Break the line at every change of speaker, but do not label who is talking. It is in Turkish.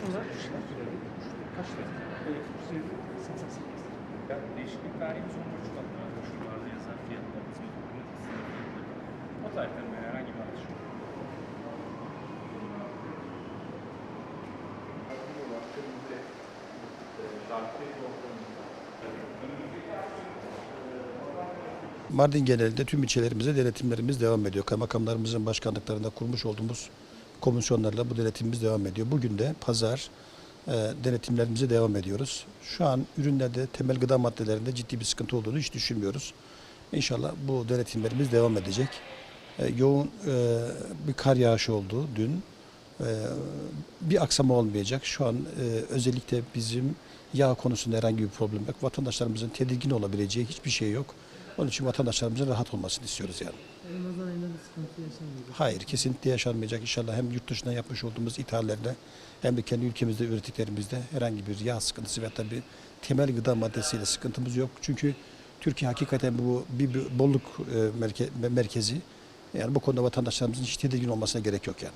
Kaçlar? Kaç lira? Evet, 88.
Yani değişiklik tarihimiz 13 katına koşullarda hisseli fiyatları. O tarihten herhangi bir artış yok.
Mardin genelinde tüm ilçelerimizde denetimlerimiz devam ediyor. Kaymakamlarımızın başkanlıklarında kurmuş olduğumuz komisyonlarla bu denetimimiz devam ediyor. Bugün de pazar e, denetimlerimize devam ediyoruz. Şu an ürünlerde temel gıda maddelerinde ciddi bir sıkıntı olduğunu hiç düşünmüyoruz. İnşallah bu denetimlerimiz devam edecek. E, yoğun e, bir kar yağışı oldu dün. E, bir aksama olmayacak. Şu an e, özellikle bizim yağ konusunda herhangi bir problem yok. Vatandaşlarımızın tedirgin olabileceği hiçbir şey yok. Onun için vatandaşlarımızın rahat olmasını istiyoruz yani.
Ramazan ayında bir sıkıntı yaşanmayacak.
Hayır kesinlikle yaşanmayacak. İnşallah hem yurt dışından yapmış olduğumuz ithallerle hem de kendi ülkemizde ürettiklerimizde herhangi bir yağ sıkıntısı veya da bir temel gıda maddesiyle sıkıntımız yok. Çünkü Türkiye hakikaten bu bir, bir bolluk e, merke- merkezi. Yani bu konuda vatandaşlarımızın hiç tedirgin olmasına gerek yok yani.